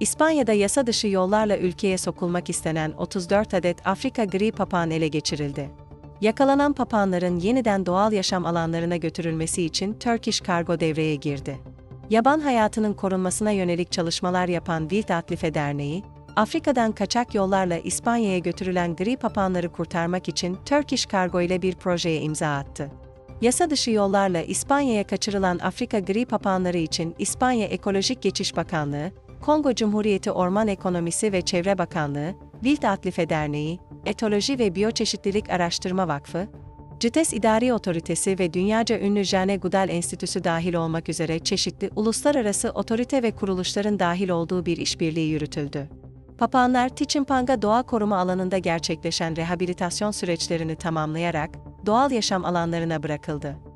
İspanya'da yasa dışı yollarla ülkeye sokulmak istenen 34 adet Afrika gri papağan ele geçirildi. Yakalanan papağanların yeniden doğal yaşam alanlarına götürülmesi için Turkish Cargo devreye girdi. Yaban hayatının korunmasına yönelik çalışmalar yapan Wild Atlife Derneği, Afrika'dan kaçak yollarla İspanya'ya götürülen gri papağanları kurtarmak için Turkish Cargo ile bir projeye imza attı. Yasa dışı yollarla İspanya'ya kaçırılan Afrika gri papağanları için İspanya Ekolojik Geçiş Bakanlığı, Kongo Cumhuriyeti Orman Ekonomisi ve Çevre Bakanlığı, Wild Atlife Derneği, Etoloji ve Biyoçeşitlilik Araştırma Vakfı, CITES İdari Otoritesi ve dünyaca ünlü Jane Goodall Enstitüsü dahil olmak üzere çeşitli uluslararası otorite ve kuruluşların dahil olduğu bir işbirliği yürütüldü. Papağanlar Tiçimpanga Doğa Koruma Alanı'nda gerçekleşen rehabilitasyon süreçlerini tamamlayarak doğal yaşam alanlarına bırakıldı.